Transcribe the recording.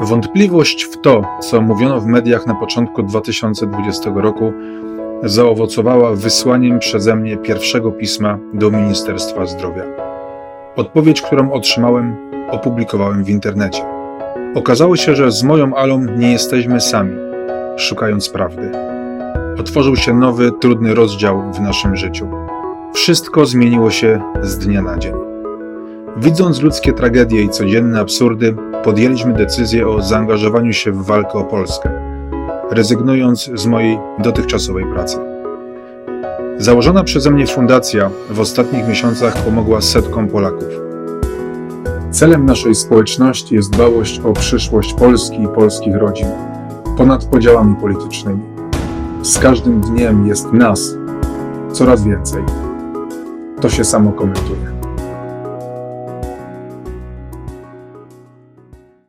Wątpliwość w to, co mówiono w mediach na początku 2020 roku, zaowocowała wysłaniem przeze mnie pierwszego pisma do Ministerstwa Zdrowia. Odpowiedź, którą otrzymałem, opublikowałem w internecie. Okazało się, że z moją Alą nie jesteśmy sami, szukając prawdy. Otworzył się nowy, trudny rozdział w naszym życiu. Wszystko zmieniło się z dnia na dzień. Widząc ludzkie tragedie i codzienne absurdy, podjęliśmy decyzję o zaangażowaniu się w walkę o Polskę, rezygnując z mojej dotychczasowej pracy. Założona przeze mnie fundacja w ostatnich miesiącach pomogła setkom Polaków. Celem naszej społeczności jest dbałość o przyszłość Polski i polskich rodzin, ponad podziałami politycznymi. Z każdym dniem jest nas coraz więcej. To się samo komentuje.